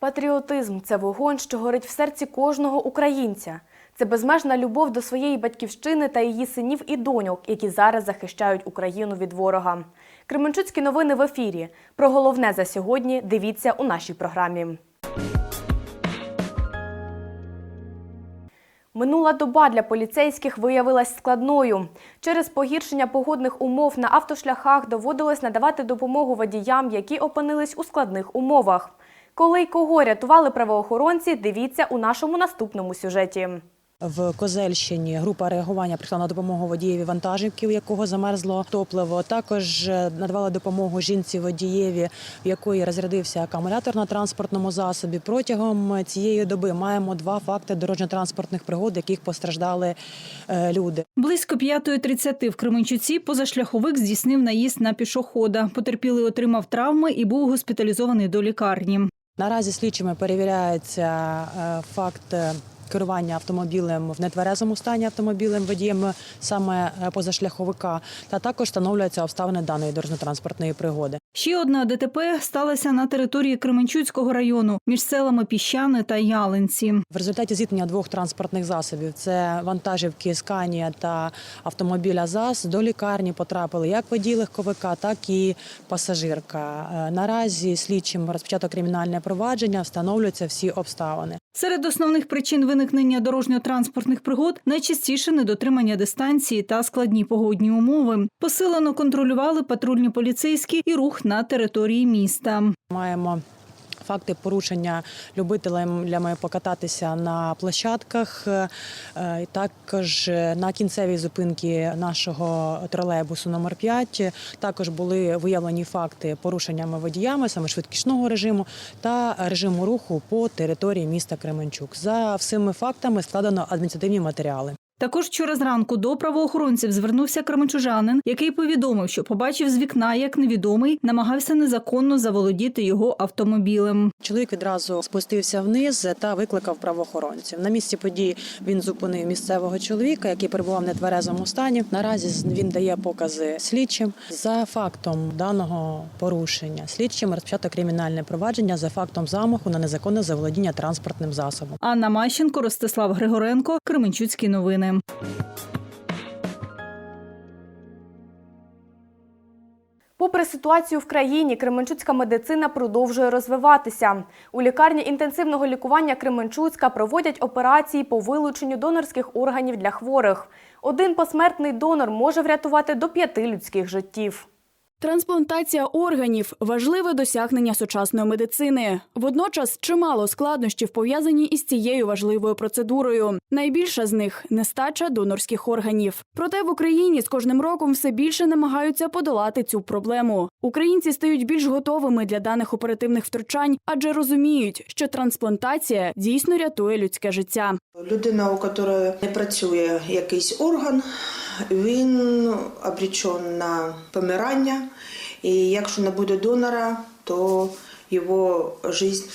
Патріотизм це вогонь, що горить в серці кожного українця. Це безмежна любов до своєї батьківщини та її синів і доньок, які зараз захищають Україну від ворога. Кременчуцькі новини в ефірі. Про головне за сьогодні дивіться у нашій програмі. Минула доба для поліцейських виявилась складною. Через погіршення погодних умов на автошляхах доводилось надавати допомогу водіям, які опинились у складних умовах. Коли й кого рятували правоохоронці, дивіться у нашому наступному сюжеті. В Козельщині група реагування прийшла на допомогу водієві вантажівки, у якого замерзло топливо. Також е, надавали допомогу жінці водієві, в якої розрядився акумулятор на транспортному засобі. Протягом цієї доби маємо два факти дорожньо-транспортних пригод, яких постраждали е, люди. Близько 5.30 в Кременчуці позашляховик здійснив наїзд на пішохода. Потерпілий отримав травми і був госпіталізований до лікарні. Наразі слідчими перевіряється е, факт. Е, Керування автомобілем в нетверезому стані автомобілем водієм саме е, позашляховика, та також встановлюються обставини даної дорожньо-транспортної пригоди. Ще одна ДТП сталася на території Кременчуцького району між селами Піщани та Ялинці. В результаті зіткнення двох транспортних засобів це вантажівки Сканія та автомобіля ЗАЗ до лікарні потрапили як водій легковика, так і пасажирка. Е, Наразі слідчим розпочато кримінальне провадження, встановлюються всі обставини. Серед основних причин виникнення дорожньо-транспортних пригод найчастіше недотримання дистанції та складні погодні умови. Посилено контролювали патрульні поліцейські і рух на території міста. Маємо факти порушення любителями покататися на площадках. Е, Також на кінцевій зупинці нашого тролейбусу номер 5 також були виявлені факти порушеннями водіями саме швидкісного режиму та режиму руху по території міста Кременчук. За всіми фактами складено адміністративні матеріали. Також вчора зранку до правоохоронців звернувся кременчужанин, який повідомив, що побачив з вікна, як невідомий намагався незаконно заволодіти його автомобілем. Чоловік відразу спустився вниз та викликав правоохоронців. На місці події він зупинив місцевого чоловіка, який перебував в нетверезому стані. Наразі він дає покази слідчим за фактом даного порушення. Слідчим розпочато кримінальне провадження за фактом замаху на незаконне заволодіння транспортним засобом. Анна Мащенко, Ростислав Григоренко, Кременчуцькі новини. Попри ситуацію в країні, Кременчуцька медицина продовжує розвиватися. У лікарні інтенсивного лікування Кременчуцька проводять операції по вилученню донорських органів для хворих. Один посмертний донор може врятувати до п'яти людських життів. Трансплантація органів важливе досягнення сучасної медицини. Водночас чимало складнощів пов'язані із цією важливою процедурою. Найбільша з них нестача донорських органів. Проте в Україні з кожним роком все більше намагаються подолати цю проблему. Українці стають більш готовими для даних оперативних втручань, адже розуміють, що трансплантація дійсно рятує людське життя. Людина, у якої не працює якийсь орган, він обречен на помирання. І якщо не буде донора, то його життя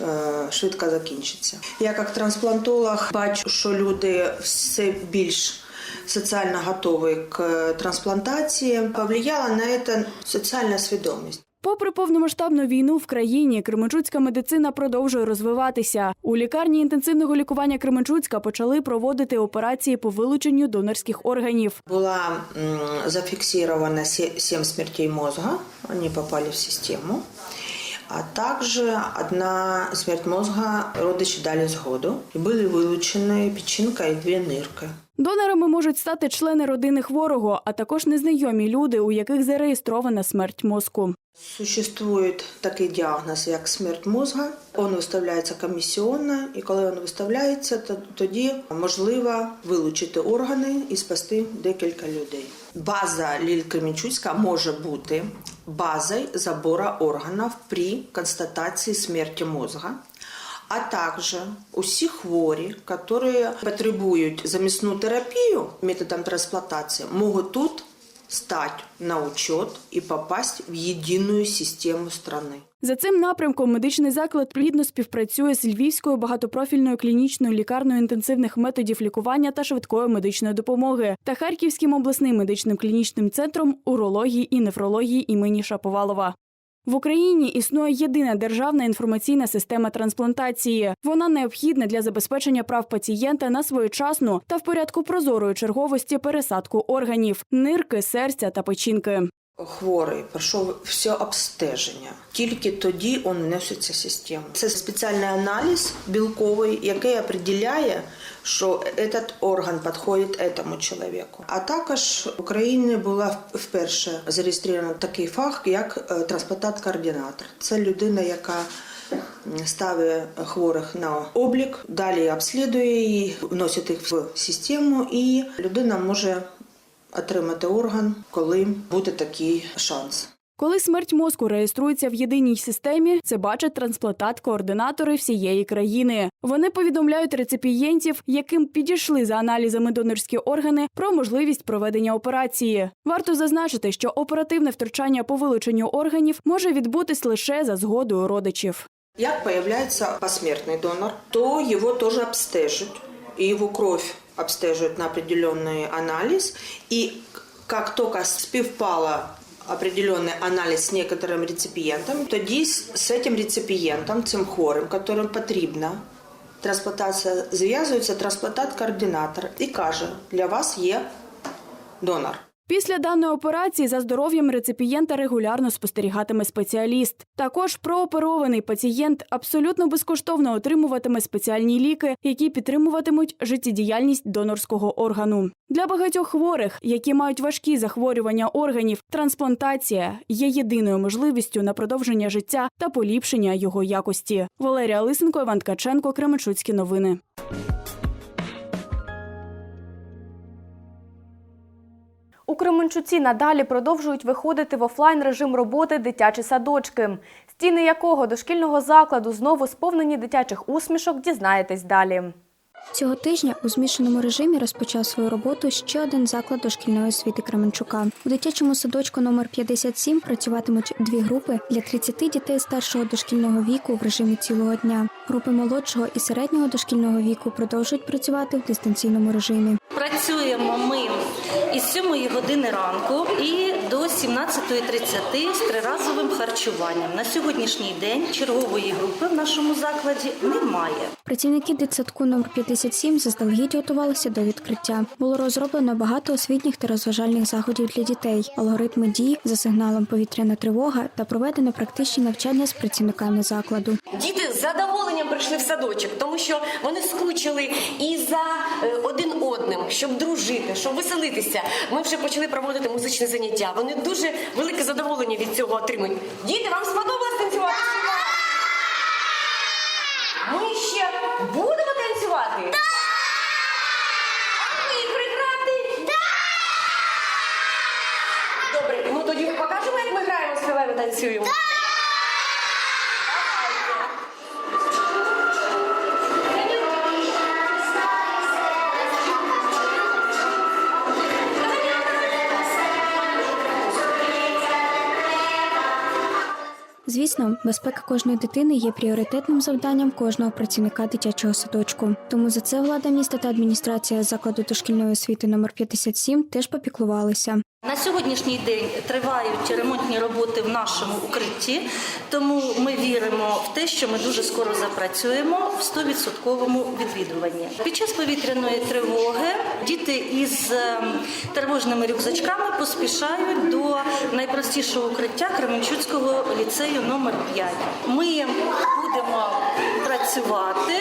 е, швидко закінчиться. Я як трансплантолог бачу, що люди все більш соціально готові к трансплантації. Повлияла на це соціальна свідомість. Попри повномасштабну війну в країні, Кременчуцька медицина продовжує розвиватися. У лікарні інтенсивного лікування Кременчуцька почали проводити операції по вилученню донорських органів. Была м, зафиксировано 7 смертей мозга, они попали в систему. А также одна смерть мозга родичі дали згоду. Були вилучені печінка і дві нирки. Донорами можуть стати члени родини хворого, а також незнайомі люди, у яких зареєстрована смерть мозку. Существует такий діагноз, як смерть мозга. Він виставляється комісіонно, і коли він виставляється, то тоді можливо вилучити органи і спасти декілька людей. База Ліль може бути базою забору органів при констатації смерті мозга. А також усі хворі, які потребують замісну терапію методом трансплантації, можуть тут стать на учет и попасть в единую систему страны. За цим напрямком медичний заклад плідно співпрацює з Львівською багатопрофільною клінічною лікарною інтенсивних методів лікування та швидкої медичної допомоги та Харківським обласним медичним клінічним центром урології і нефрології імені Шаповалова. В Україні існує єдина державна інформаційна система трансплантації. Вона необхідна для забезпечення прав пацієнта на своєчасну та в порядку прозорої черговості пересадку органів нирки, серця та печінки. Хворий пройшов все обстеження. Тільки тоді він вноситься систему. Це спеціальний аналіз білковий, який определяє, що цей орган підходить цьому чоловіку. А також в Україні була вперше зареєстрована такий фах, як е, трансплантат-координатор. Це людина, яка ставить хворих на облік, далі обслідує її, вносить їх в систему, і людина може отримати орган, коли буде такий шанс. Коли смерть мозку реєструється в єдиній системі, це бачать трансплантат-координатори всієї країни. Вони повідомляють реципієнтів, яким підійшли за аналізами донорські органи, про можливість проведення операції. Варто зазначити, що оперативне втручання по вилученню органів може відбутись лише за згодою родичів. Як появляется посмертный донор, то его тоже обстежат, и его кровь обстеживают на определенный анализ, и как только співпала определенный анализ с некоторым реципиентом, тоді з з этим реципиентом, цим хворим, которым потрібна трансплантація, зв'язується трансплантат-координатор і каже, для вас є донор. Після даної операції за здоров'ям реципієнта регулярно спостерігатиме спеціаліст. Також прооперований пацієнт абсолютно безкоштовно отримуватиме спеціальні ліки, які підтримуватимуть життєдіяльність донорського органу. Для багатьох хворих, які мають важкі захворювання органів, трансплантація є єдиною можливістю на продовження життя та поліпшення його якості. Валерія Лисенко, Іван Ткаченко, Кременчуцькі новини. У Кременчуці надалі продовжують виходити в офлайн режим роботи дитячі садочки, стіни якого дошкільного закладу знову сповнені дитячих усмішок, дізнаєтесь далі. Цього тижня у змішаному режимі розпочав свою роботу ще один заклад дошкільної освіти Кременчука. У дитячому садочку номер 57 працюватимуть дві групи для 30 дітей старшого дошкільного віку в режимі цілого дня. Групи молодшого і середнього дошкільного віку продовжують працювати в дистанційному режимі. Працюємо ми із 7 години ранку і до 17.30 з триразовим харчуванням. На сьогоднішній день чергової групи в нашому закладі немає. Працівники дитсадку номер 57 заздалегідь готувалися до відкриття. Було розроблено багато освітніх та розважальних заходів для дітей, алгоритми дій за сигналом повітряна тривога та проведено практичні навчання з працівниками закладу. Діти з задоволенням прийшли в садочок, тому що вони скучили і за е, один одним, щоб дружити, щоб веселитися. Ми вже почали проводити музичні заняття. Вони дуже велике задоволення від цього отримують. Діти, вам сподобалось танцювати? Звісно, безпека кожної дитини є пріоритетним завданням кожного працівника дитячого садочку. Тому за це влада міста та адміністрація закладу дошкільної освіти номер 57 теж попіклувалися. На сьогоднішній день тривають ремонтні роботи в нашому укритті, тому ми віримо в те, що ми дуже скоро запрацюємо в 100% відвідуванні. Під час повітряної тривоги діти із ем, тривожними рюкзачками поспішають до найпростішого укриття Кременчуцького ліцею номер 5. Ми будемо працювати,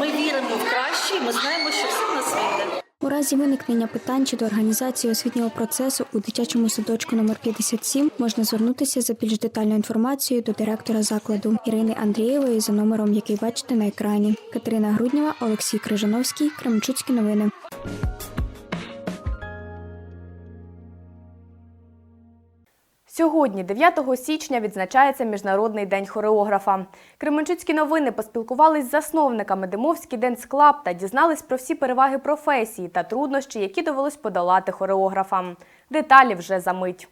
ми віримо в краще, і ми знаємо, що все в нас вийде. У разі виникнення питань щодо організації освітнього процесу у дитячому садочку номер 57 можна звернутися за більш детальною інформацією до директора закладу Ірини Андрієвої за номером, який бачите на екрані. Катерина Груднєва, Олексій Крижановський, Кременчуцькі новини. Сьогодні, 9 січня, відзначається Міжнародний день хореографа. Кременчуцькі новини поспілкувались з засновниками Димовський Денс Клаб та дізнались про всі переваги професії та труднощі, які довелось подолати хореографам. Деталі вже за мить.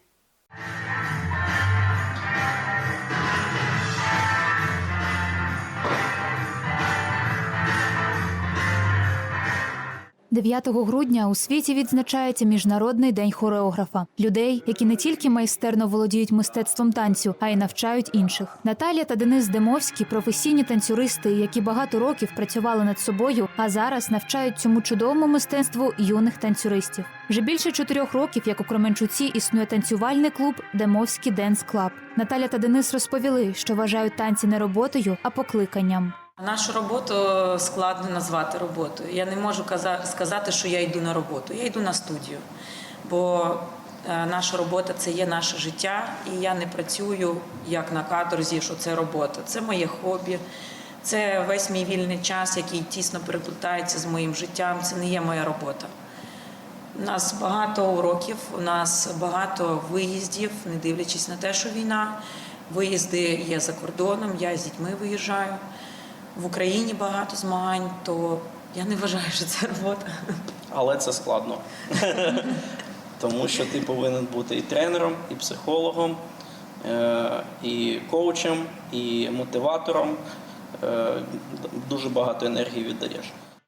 9 грудня у світі відзначається міжнародний день хореографа людей, які не тільки майстерно володіють мистецтвом танцю, а й навчають інших. Наталія та Денис Демовські професійні танцюристи, які багато років працювали над собою, а зараз навчають цьому чудовому мистецтву юних танцюристів. Вже більше чотирьох років, як у Кременчуці, існує танцювальний клуб Демовський Денс Клаб. Наталя та Денис розповіли, що вважають танці не роботою, а покликанням. Нашу роботу складно назвати роботою. Я не можу каза- сказати, що я йду на роботу. Я йду на студію. Бо е, наша робота це є наше життя, і я не працюю як на каторзі, що це робота. Це моє хобі, це весь мій вільний час, який тісно переплутається з моїм життям. Це не є моя робота. У нас багато уроків, у нас багато виїздів, не дивлячись на те, що війна. Виїзди є за кордоном, я з дітьми виїжджаю. В Україні багато змагань, то я не вважаю, що це робота. але це складно. Тому що ти повинен бути і тренером, і психологом, е, і коучем, і мотиватором. Е, Дуже багато енергії віддаєш.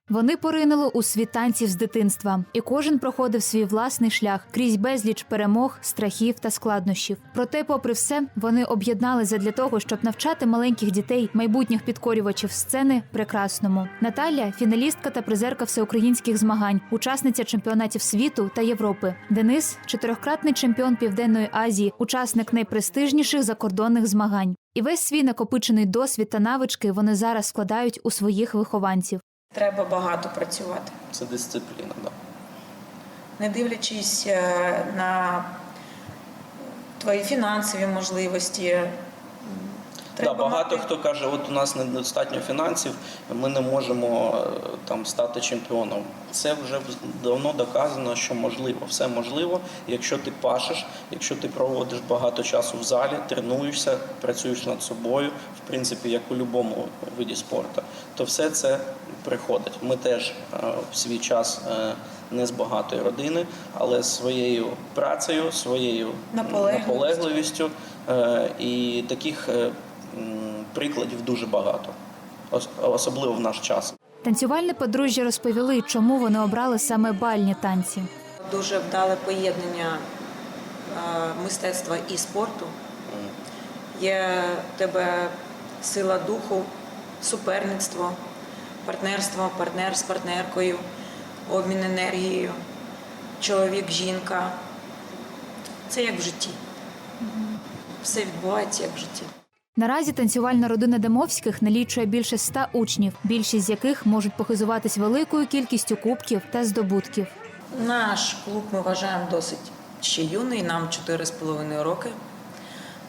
Вони поринули у світ танців з дитинства, і кожен проходив свій власний шлях крізь безліч перемог, страхів та складнощів. Проте, попри все, вони об'єднали задля того, щоб навчати маленьких дітей, майбутніх підкорювачів сцени, прекрасному. Наталя фіналістка та призерка всеукраїнських змагань, учасниця чемпіонатів світу та Європи. Денис чотирьохкратний чемпіон Південної Азії, учасник найпрестижніших закордонних змагань. І весь свій накопичений досвід та навички вони зараз складають у своїх вихованців. Треба багато працювати, Це дисципліна. Да. не дивлячись е, на твої фінансові можливості. м, Да, багато мати- хто каже, от у нас недостатньо фінансів, ми не можемо е, там стати чемпіоном. Це вже давно доказано, що можливо, все можливо, якщо ти пашеш, якщо ти проводиш багато часу в залі, тренуєшся, працюєш над собою, в принципі, як у будь-якому виді спорту, то все це приходить. Ми теж е, в свій час е, не з багатої родини, але своєю працею, своєю Наполегливістю. е, і таких прикладів дуже багато, особливо в наш час. Танцювальне подружжя розповіли, чому вони обрали саме бальні танці. Дуже вдале поєднання мистецтва і спорту. Є в тебе сила духу, суперництво, партнерство, партнер з партнеркою, обмін енергією, чоловік, жінка. Це як в житті. Все відбувається як в житті. Наразі танцювальна родина Демовських налічує більше ста учнів, більшість з яких можуть похизуватись великою кількістю кубків та здобутків. Наш клуб ми вважаємо досить ще юний, нам 4,5 роки.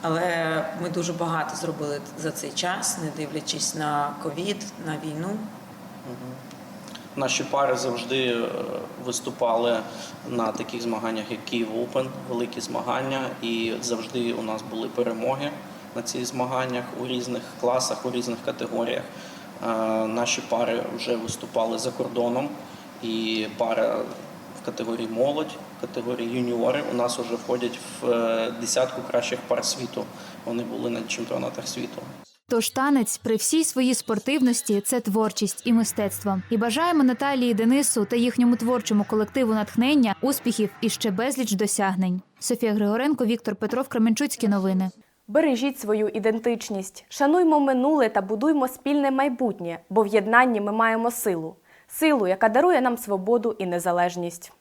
Але ми дуже багато зробили за цей час, не дивлячись на ковід, на війну. Наші пари завжди е, виступали на таких змаганнях, як Київ Open, великі змагання, і завжди у нас були перемоги на цих змаганнях у різних класах, у різних категоріях. Е, Наші пари вже виступали за кордоном, і пара в категорії молодь, в категорії юніори у нас вже входять в е, десятку кращих пар світу. Вони були на чемпіонатах світу. Тож танець при всій своїй спортивності це творчість і мистецтво. І бажаємо Наталії Денису та їхньому творчому колективу натхнення, успіхів і ще безліч досягнень. Софія Григоренко, Віктор Петров, Кременчуцькі новини. Бережіть свою ідентичність, шануймо минуле та будуймо спільне майбутнє, бо в єднанні ми маємо силу. Силу, яка дарує нам свободу і незалежність.